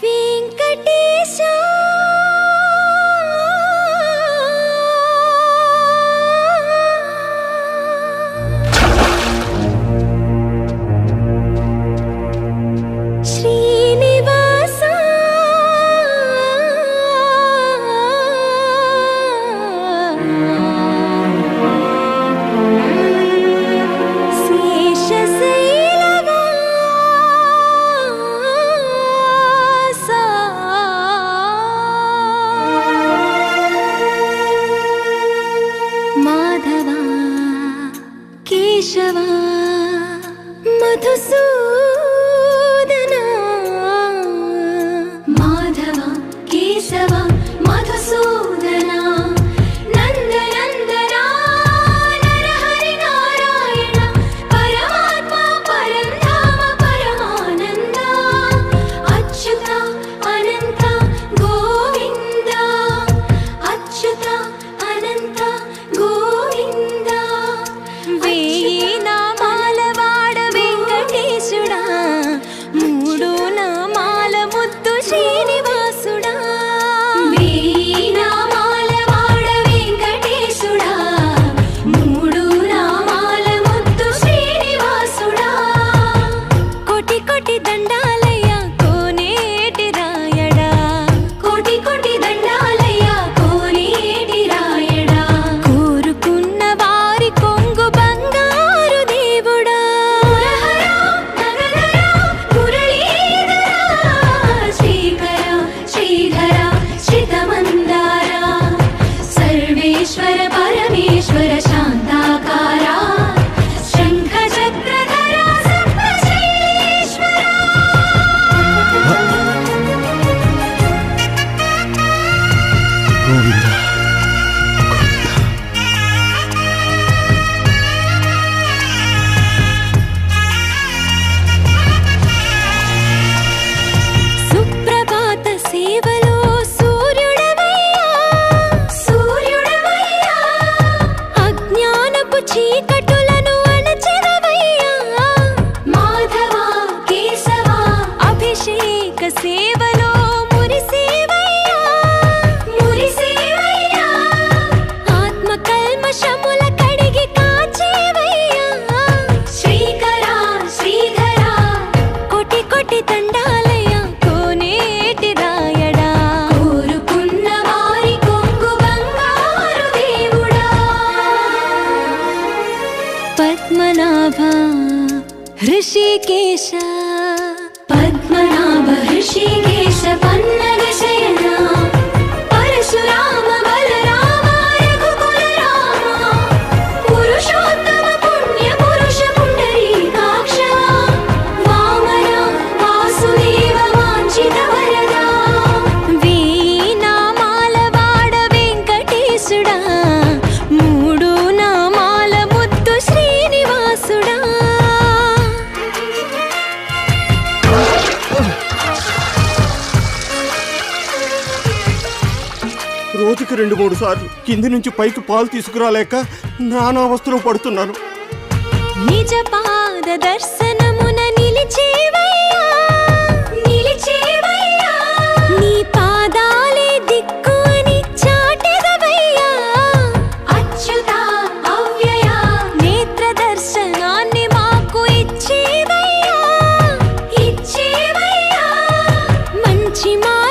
वेङ्कटेशा केशवा मधुसूदना माधवा केशवा मधुसू ലാല ऋषिकेश। पद्मनाभ ऋष రోజుకి రెండు మూడు సార్లు కింది నుంచి పైకి పాలు తీసుకురాలేక నానావస్థలో పడుతున్నాను. నిజ పాద దర్శనమున దర్శనాన్ని మాకు మంచి మా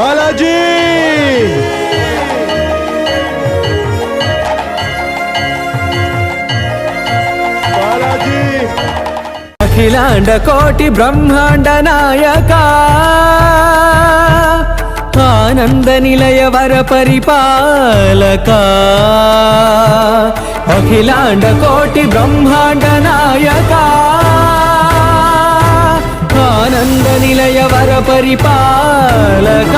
பாலாஜி! பாலாஜி! அகிலாண்ட கோட்டி பிரம்மாண்ட நாயகா ஆனந்த நிலைய வர பரிபாலகா. அகிலாண்ட கோட்டி பிரம்மாண்ட పరిపాలక